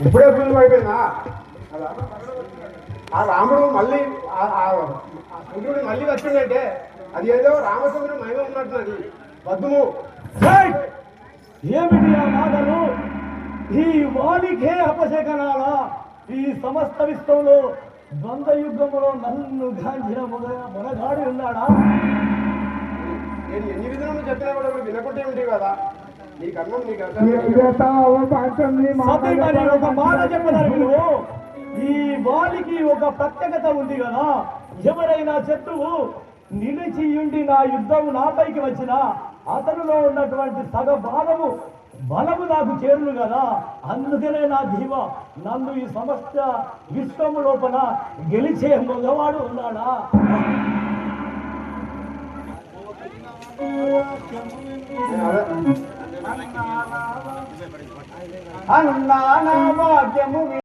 ఇప్పుడే ఫిల్మ్ అయిపోయిందా? ఆ రాముడు మళ్ళీ ఆ- సూర్యుడు మళ్ళీ వచ్చిందంటే అది ఏదో రామచంద్రుడు మహిమ ఉన్నట్టున్నది. వద్దుము రైట్! ఏమిటి ఆ మాటలు ఈ వాణికే అపశకనాల ఈ సమస్త విశ్వంలో ద్వంద్వ యుగంలో నన్ను గాంచిన మొద మొనగాడి ఉన్నాడా? నేను ఎన్ని విధాలు చెప్పినా కూడా వినకుంటే ఉంటాయి కదా ఒక మాట చెప్పదారు నువ్వు ఈ వాలికి ఒక ప్రత్యేకత ఉంది కదా. ఎవరైనా శత్రువు నిలిచి ఉండి నా యుద్ధం నాపైకి వచ్చిన అతనిలో ఉన్నటువంటి సగ భాగము బలము నాకు చేరును కదా. అందుకనే నా ధీమ నన్ను ఈ సమస్త విశ్వము లోపల గెలిచే మగవాడు ఉన్నాడా? నేను అదే అన్నా నా వాక్యము